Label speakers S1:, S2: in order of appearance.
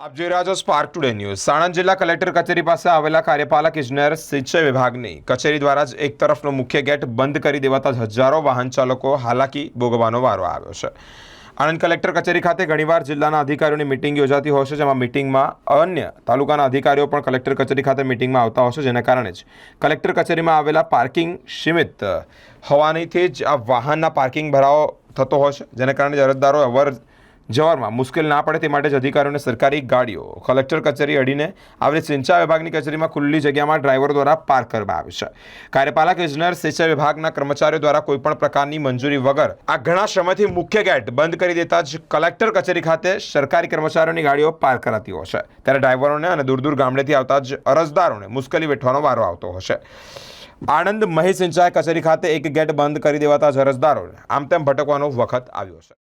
S1: આપ જોઈ રહ્યા છો સ્પાર્ક ટુડે ન્યૂઝ સાણંદ જિલ્લા કલેક્ટર કચેરી પાસે આવેલા કાર્યપાલક ઇજનેર સિંચાઈ વિભાગની કચેરી દ્વારા જ એક તરફનો મુખ્ય ગેટ બંધ કરી દેવાતા જ હજારો વાહન ચાલકો હાલાકી ભોગવવાનો વારો આવ્યો છે. આણંદ કલેક્ટર કચેરી ખાતે ઘણીવાર જિલ્લાના અધિકારીઓની મિટિંગ યોજાતી હોય છે, જેમાં મિટિંગમાં અન્ય તાલુકાના અધિકારીઓ પણ કલેક્ટર કચેરી ખાતે મિટિંગમાં આવતા હોય છે, જેના કારણે જ કલેક્ટર કચેરીમાં આવેલા પાર્કિંગ સીમિત હોવાનીથી જ આ વાહનના પાર્કિંગ ભરાવો થતો હોય છે, જેના કારણે અરજદારો અવર જવારમાં મુશ્કેલ ના પડે તે માટે જ અધિકારીઓને સરકારી ગાડીઓ, કલેક્ટર કચેરી અડીને આવેલી સિંચાઈ વિભાગની કચેરીમાં ખુલ્લી જગ્યામાં ડ્રાઈવરો દ્વારા પાર્ક કરવામાં આવે છે. કાર્યપાલક, ઇજનેર, સિંચાઈ વિભાગના કર્મચારીઓ દ્વારા કોઈપણ પ્રકારની મંજૂરી વગર આ ઘણા સમયથી મુખ્ય ગેટ બંધ કરી દેતા જ કલેક્ટર કચેરી ખાતે સરકારી કર્મચારીઓની ગાડીઓ પાર્ક કરાતી હોય છે. ત્યારે ડ્રાઈવરોને અને દૂર દૂર ગામડેથી આવતા જ અરજદારોને મુશ્કેલી વેઠવાનો વારો આવતો હશે આણંદ મહી સિંચાઈ કચેરી ખાતે એક ગેટ બંધ કરી દેવાતા જ અરજદારોને આમ તેમ ભટકવાનો વખત આવ્યો છે.